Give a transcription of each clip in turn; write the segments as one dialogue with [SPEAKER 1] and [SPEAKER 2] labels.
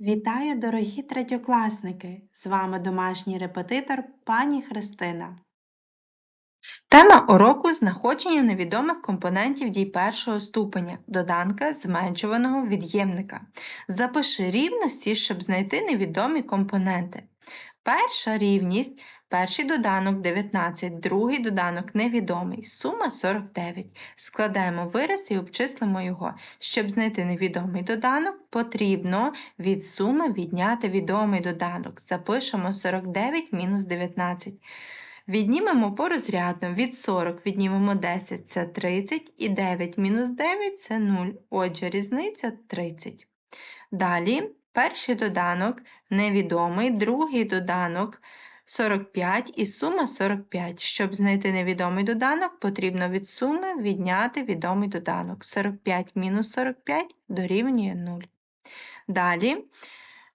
[SPEAKER 1] Вітаю, дорогі третьокласники! З вами домашній репетитор пані Христина. Тема уроку знаходження невідомих компонентів дій першого ступеня, доданка зменшуваного від'ємника. Запиши рівності, щоб знайти невідомі компоненти. Перша рівність перший доданок 19, другий доданок невідомий, сума 49. Складаємо вираз і обчислимо його. Щоб знайти невідомий доданок, потрібно від суми відняти відомий доданок. Запишемо 49 мінус 19. Віднімемо порозрядно, від 40 віднімемо 10 це 30, і 9 мінус 9 це 0. Отже, різниця 30. Далі перший доданок невідомий, другий доданок 45 і сума 45. Щоб знайти невідомий доданок, потрібно від суми відняти відомий доданок. 45 мінус 45 дорівнює 0. Далі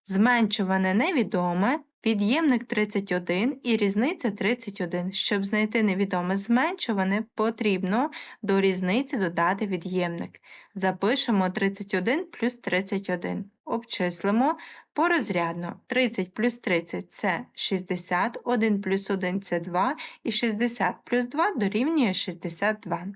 [SPEAKER 1] зменшуване невідоме, від'ємник 31 і різниця 31. Щоб знайти невідоме зменшуване, потрібно до різниці додати від'ємник. Запишемо 31 плюс 31. Обчислимо порозрядно. 30 плюс 30 це 60, 1 плюс 1 це 2, і 60 плюс 2 дорівнює 62.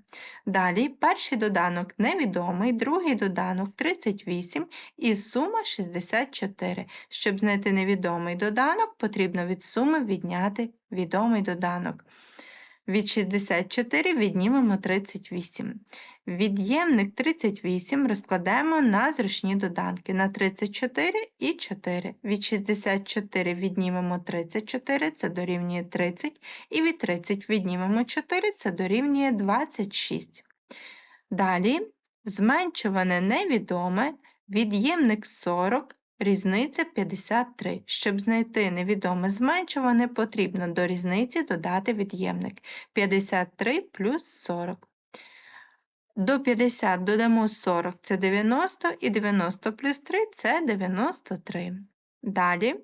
[SPEAKER 1] Далі перший доданок невідомий, другий доданок 38 і сума 64. Щоб знайти невідомий доданок, потрібно від суми відняти відомий доданок. Від 64 віднімемо 38. Від'ємник 38 розкладаємо на зручні доданки на 34 і 4. Від 64 віднімемо 34, це дорівнює 30, і від 30 віднімемо 4, це дорівнює 26. Далі зменшуване невідоме, від'ємник 40, різниця 53. Щоб знайти невідоме зменшуване, потрібно до різниці додати від'ємник 53 плюс 40. До 50 додамо 40 це 90, і 90 плюс 3 це 93. Далі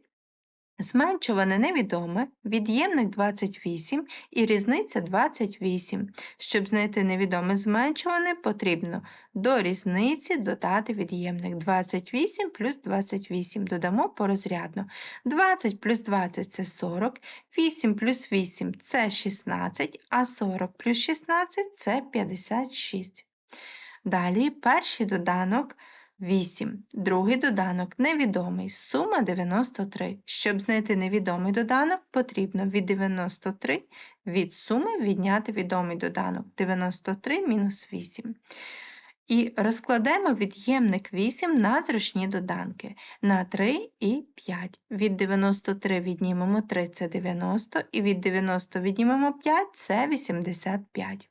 [SPEAKER 1] зменшуване невідоме, від'ємник 28 і різниця 28. Щоб знайти невідоме зменшуване, потрібно до різниці додати від'ємник 28 плюс 28. Додамо порозрядно. 20 плюс 20 це 40, 8 плюс 8 це 16, а 40 плюс 16 це 56. Далі перший доданок 8, другий доданок невідомий, сума 93. Щоб знайти невідомий доданок, потрібно від 93 від суми відняти відомий доданок 93 мінус 8. І розкладемо від'ємник 8 на зручні доданки на 3 і 5. Від 93 віднімемо 3 це 90, і від 90 віднімемо 5 це 85.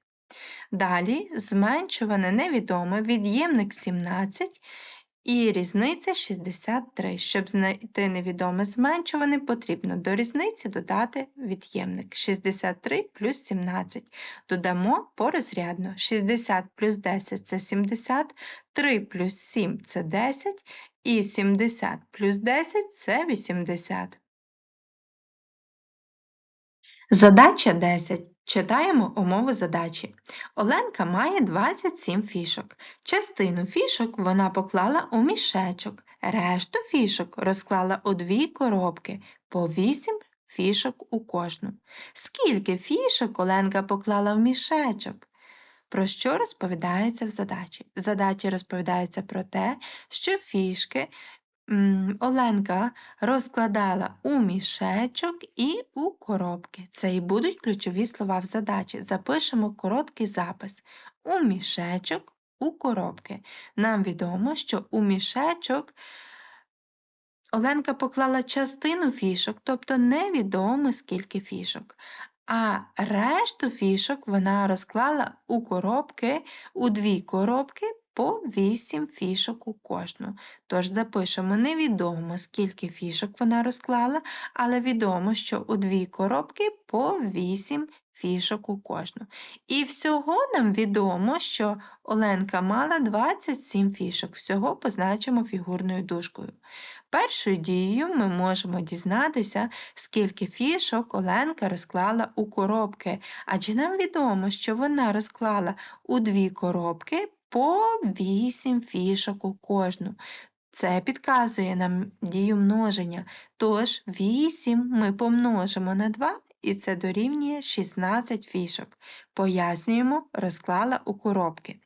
[SPEAKER 1] Далі зменшуване невідоме від'ємник 17 і різниця 63. Щоб знайти невідоме зменшуване, потрібно до різниці додати від'ємник 63 плюс 17. Додамо порозрядно 60 плюс 10 це 70, 3 плюс 7 це 10, і 70 плюс 10 це 80. Задача 10. Читаємо умову задачі. Оленка має 27 фішок. Частину фішок вона поклала у мішечок, решту фішок розклала у дві коробки, по 8 фішок у кожну. Скільки фішок Оленка поклала в мішечок? Про що розповідається в задачі? В задачі розповідається про те, що фішки Оленка розкладала у мішечок і у коробки. Це і будуть ключові слова в задачі. Запишемо короткий запис. У мішечок, у коробки. Нам відомо, що у мішечок Оленка поклала частину фішок, тобто невідомо скільки фішок. А решту фішок вона розклала у коробки, у дві коробки по 8 фішок у кожну. Тож запишемо невідомо, скільки фішок вона розклала, але відомо, що у дві коробки по 8 фішок у кожну. І всього нам відомо, що Оленка мала 27 фішок. Всього позначимо фігурною дужкою. Першою дією ми можемо дізнатися, скільки фішок Оленка розклала у коробки, адже нам відомо, що вона розклала у дві коробки по 8 фішок у кожну. Це підказує нам дію множення. Тож 8 ми помножимо на 2 і це дорівнює 16 фішок. Пояснюємо, розклала у коробки.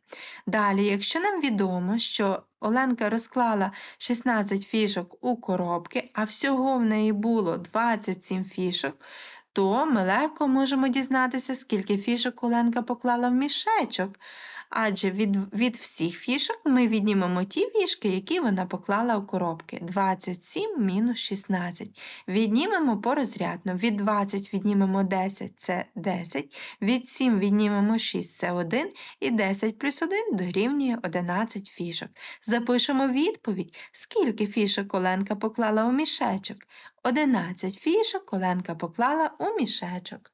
[SPEAKER 1] Далі, якщо нам відомо, що Оленка розклала 16 фішок у коробки, а всього в неї було 27 фішок, то ми легко можемо дізнатися, скільки фішок Оленка поклала в мішечок. Адже від, від всіх фішок ми віднімемо ті фішки, які вона поклала у коробки. 27 мінус 16. Віднімемо порозрядно. Від 20 віднімемо 10 це 10, від 7 віднімемо 6 це 1, і 10 плюс 1 дорівнює 11 фішок. Запишемо відповідь, скільки фішок Оленка поклала у мішечок. 11 фішок Оленка поклала у мішечок.